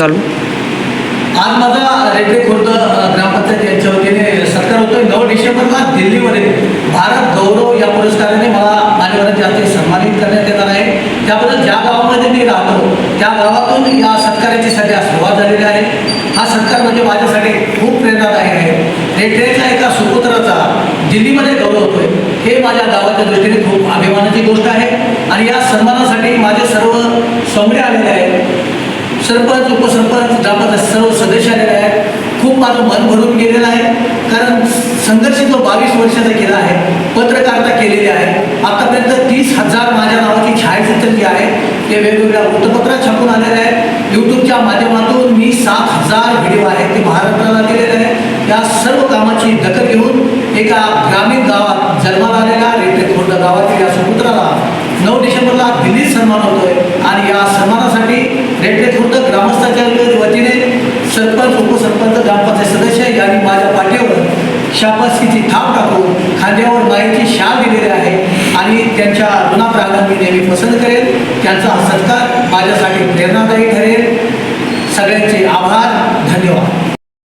चालू. आज माझा रेल्वे खुर्द ग्रामपंचायत यांच्या वतीने सत्कार होतोय. नऊ डिसेंबरला दिल्लीमध्ये भारत गौरव या पुरस्काराने मला मान्यवरांच्या हस्ते सन्मानित करण्यात येणार आहे. त्याबद्दल ज्या गावामध्ये मी राहतो त्या गावातून या सत्काराची सध्या सुरुवात झालेली आहे. हा सत्कार म्हणजे माझ्यासाठी खूप प्रेरणादायक आहे. रेड्डीच्या एका सुपुत्राचा दिल्लीमध्ये गौरव होतोय. हे माझ्या गावाच्या दृष्टीने खूप अभिमानाची गोष्ट आहे. आणि या सन्मानासाठी माझे सर्व सौम्य आलेले आहेत. सरपंच उपसरपंच ग्रामपंचायत सर्व सदस्य आलेले आहेत. खूप माझं मन भरून गेलेलं आहे. कारण संघर्ष जो बावीस वर्षाचा केला आहे पत्रकारिता केलेली आहे आतापर्यंत तीस हजार माझ्या नावाची छायाचित्र जी आहे. ते वेगवेगळ्या वृत्तपत्रात छापून आलेले आहेत. यूट्यूबच्या माध्यमातून मी सात हजार व्हिडिओ आहेत ते महाराष्ट्राला दिलेले आहेत. या सर्व कामाची दखल घेऊन एका ग्रामीण गावात जन्माला आलेल्या रेटे खुर्द गावातील या सुपुत्राला नऊ डिसेंबरला दिल्लीत सन्मान होतोय आणि या रेड्डे खुर्द ग्रामस्थांच्या वतीने सरपंच उपसरपंच ग्रामपंचायत सदस्य यांनी माझ्या पाठीवर शाबासकीची थाप टाकून खांद्यावर माईची शाल दिलेली आहे आणि त्यांच्या ऋणात मी नेहमी पसंत करेन त्यांचा हा सत्कार माझ्यासाठी प्रेरणादायी ठरेल सगळ्यांचे आभार धन्यवाद